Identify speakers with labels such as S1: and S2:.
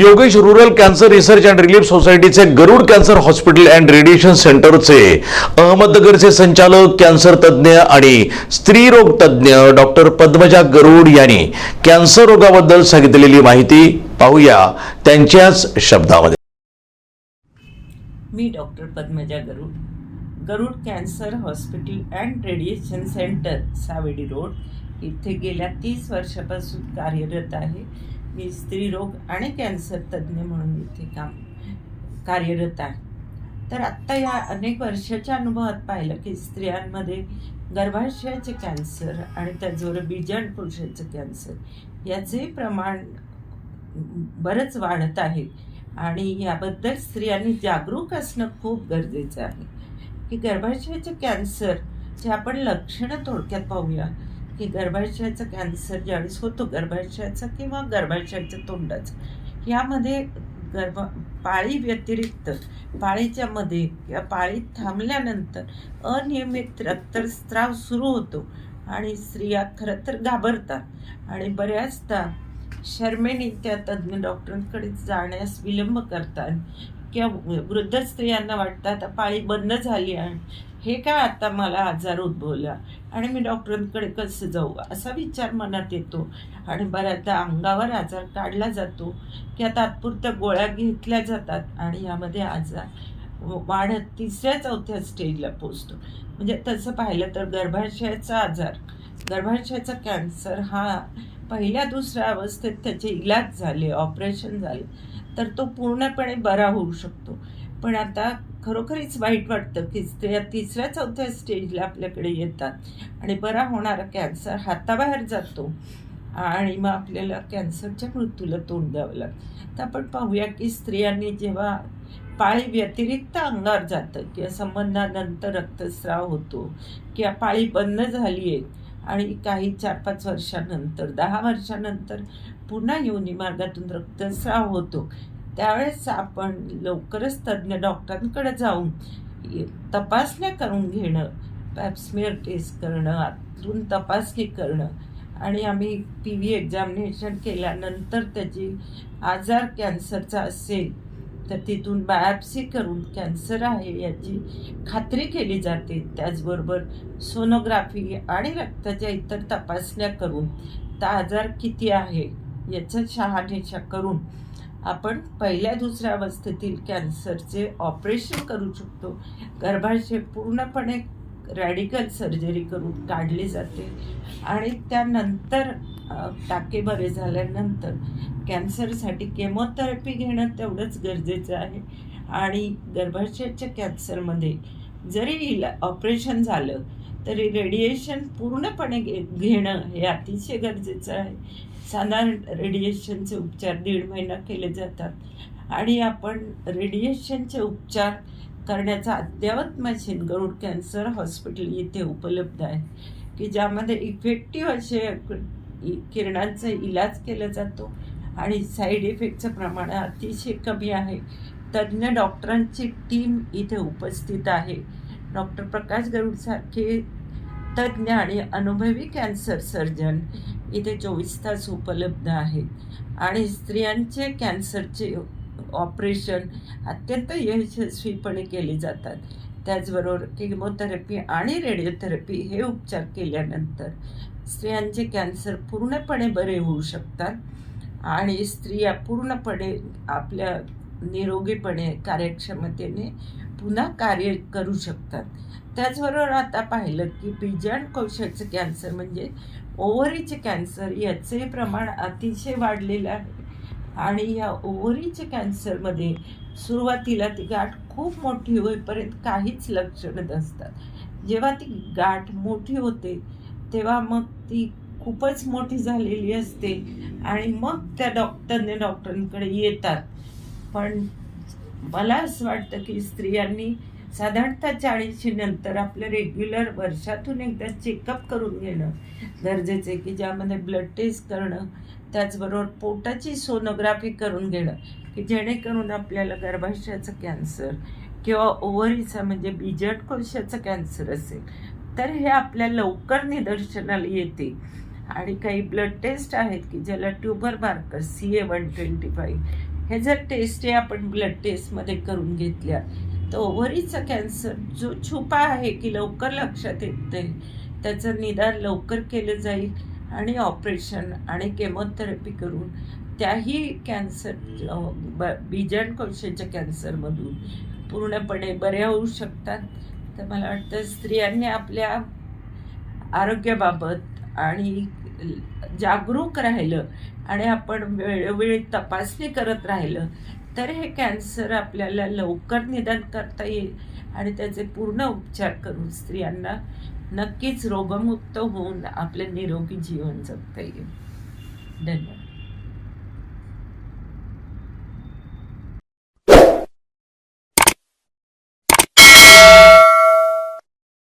S1: Yogesh rural cancer research and relief सोसायटीचे Garud cancer hospital and radiation सेंटरचे अहमदनगरचे संचालक कॅन्सर तज्ज्ञ आणि स्त्रीरोग तज्ज्ञ डॉक्टर पद्मजा गरुड यांनी कॅन्सर रोगाबद्दल सांगितलेली माहिती पाहूया त्यांच्याच शब्दामध्ये.
S2: मी doctor Padmaja Garud Garud cancer hospital and radiation centre Savedi road. इथे गेल्या तीस वर्षापासून कार्यरत आहे. मी स्त्रीरोग आणि कॅन्सर तज्ज्ञ म्हणून इथे काम कार्यरत आहे. तर आत्ता या अनेक वर्षाच्या अनुभवात पाहिलं की स्त्रियांमध्ये गर्भाशयाचे कॅन्सर आणि त्याचबरोबर बीजांड पुरुषाचं कॅन्सर याचे प्रमाण बरंच वाढत आहे आणि याबद्दल स्त्रियांनी जागरूक असणं खूप गरजेचं आहे. की गर्भाशयाचे कॅन्सरचे आपण लक्षणं थोडक्यात पाहूया की गर्भाशयाचा कॅन्सर ज्यावेळेस होतो गर्भाशयाचा किंवा गर्भाशयाच्या तोंडाचं यामध्ये गर्भ पाळी व्यतिरिक्त पाळीच्या मध्ये किंवा पाळी थांबल्यानंतर अनियमित रक्तस्राव सुरू होतो आणि स्त्रिया खरं तर घाबरतात. आणि बऱ्याचदा शर्मेने त्या तज्ज्ञ डॉक्टरांकडे जाण्यास विलंब करतात. किंवा वृद्ध स्त्रियांना वाटतं आता पाळी बंद झाली आहे. हे काय आता मला आजार उद्भवला? आणि मी डॉक्टरांकडे कसं जाऊ? असा विचार मनात येतो. आणि बऱ्याचदा अंगावर आजार काढला जातो की आता तात्पुरत्या गोळ्या घेतल्या जातात आणि यामध्ये आजार वाढत तिसऱ्या चौथ्या स्टेजला पोचतो म्हणजे तसं पाहिलं तर गर्भाशयाचा आजार गर्भाशयाचा कॅन्सर हा पहिल्या दुसऱ्या अवस्थेत त्याचे इलाज झाले ऑपरेशन झाले. तर तो पूर्णपणे बरा होऊ शकतो. पण आता खरोखरीच वाईट वाटतं की स्त्रिया तिसऱ्या चौथ्या स्टेजला आपल्याकडे येतात आणि बरा होणारा कॅन्सर हाताबाहेर जातो आणि मग आपल्याला कॅन्सरच्या मृत्यूला तोंड द्यावं लागतं. तर आपण पाहूया की स्त्रियांनी जेव्हा पाळी व्यतिरिक्त अंगावर जातं किंवा संबंधानंतर रक्तस्राव होतो किंवा पाळी बंद झाली आहे आणि काही चार पाच वर्षानंतर दहा वर्षानंतर पुन्हा योनी मार्गातून रक्तस्राव होतो. त्यावेळेस आपण लवकरच तज्ज्ञ डॉक्टरांकडे जाऊन तपासण्या करून घेणं पॅप्समिअर टेस्ट करणं आतून तपासणी करणं आणि आम्ही पी व्ही एक्झामिनेशन केल्यानंतर त्याची आजार कॅन्सरचा असेल तर तिथून बायोप्सी करून कॅन्सर आहे याची खात्री केली जाते. त्याचबरोबर सोनोग्राफी आणि रक्ताच्या इतर तपासण्या करून ता आजार किती आहे याचं शहानिशा करून आपण पहिल्या दुसऱ्या अवस्थेतील कॅन्सरचे ऑपरेशन करू शकतो. गर्भाशय पूर्णपणे रॅडिकल सर्जरी करून काढली जाते आणि त्यानंतर टाके बरे झाल्यानंतर कॅन्सरसाठी केमोथेरपी घेणं तेवढंच गरजेचं आहे. आणि गर्भाशयाच्या कॅन्सरमध्ये जरी इला ऑपरेशन झालं तरी रेडिएशन पूर्णपणे घे घेणं हे अतिशय गरजेचं आहे. साधारण रेडिएशनचे उपचार दीड महिना केले जातात आणि आपण रेडिएशनचे उपचार करण्याचा अद्ययावत मशीन गरुड कॅन्सर हॉस्पिटल इथे उपलब्ध आहे. की ज्यामध्ये इफेक्टिव्ह असे किरणांचा इलाज केला जातो आणि साईड इफेक्टचं प्रमाण अतिशय कमी आहे. तज्ज्ञ डॉक्टरांची टीम इथे उपस्थित आहे. डॉक्टर प्रकाश गरुडसारखे तज्ज्ञ आणि अनुभवी कॅन्सर सर्जन इथे चोवीस तास उपलब्ध आहेत. आणि स्त्रियांचे कॅन्सरचे ऑपरेशन अत्यंत यशस्वीपणे केले जातात. त्याचबरोबर किमोथेरपी आणि रेडिओथेरपी हे उपचार केल्यानंतर स्त्रियांचे कॅन्सर पूर्णपणे बरे होऊ शकतात आणि स्त्रिया पूर्णपणे आपल्या निरोगीपणे कार्यक्षमतेने पुन्हा कार्य करू शकतात. त्याचबरोबर आता पाहिलं की बीजाण कौशलचं कॅन्सर म्हणजे ओव्हरीचे कॅन्सर याचे प्रमाण अतिशय वाढलेलं आहे. आणि या ओव्हरीच्या कॅन्सरमध्ये सुरुवातीला ती गाठ खूप मोठी होईपर्यंत काहीच लक्षणं नसतात. जेव्हा ती गाठ मोठी होते तेव्हा मग ती खूपच मोठी झालेली असते आणि मग त्या डॉक्टरने डॉक्टरांकडे येतात. पण मला असं वाटतं की स्त्रियांनी साधारणतः चाळीशी नंतर आपलं रेग्युलर वर्षातून एकदा चेकअप करून घेणं गरजेचं आहे की ज्यामध्ये ब्लड टेस्ट करणं त्याचबरोबर पोटाची सोनोग्राफी करून घेणं की जेणेकरून आपल्याला गर्भाशयाचं कॅन्सर किंवा ओव्हरीचा म्हणजे बीजट कोशाचं कॅन्सर असेल तर हे आपल्या लवकर निदर्शनाला येते. आणि काही ब्लड टेस्ट आहेत की ज्याला tumour marker C A one twenty five हे जर टेस्टी आपण ब्लड टेस्टमध्ये करून घेतल्या तर ओव्हरीचा कॅन्सर जो छुपा आहे की लवकर लक्षात येत त्याचं निदान लवकर केलं जाईल आणि ऑपरेशन आणि केमोथेरपी करून त्याही कॅन्सर अं, ब बीजाणकोशाच्या कॅन्सरमधून पूर्णपणे बऱ्या होऊ शकतात. तर मला वाटतं स्त्रियांनी आपल्या आरोग्याबाबत आणि जागरूक राहिलं आणि आपण वेळोवेळी तपासणी करत राहिलं तर हे कॅन्सर आपल्याला लवकर निदान करता येईल आणि त्याचे पूर्ण उपचार करून स्त्रियांना नक्कीच रोगमुक्त होऊन आपले निरोगी जीवन जगता येईल. धन्यवाद.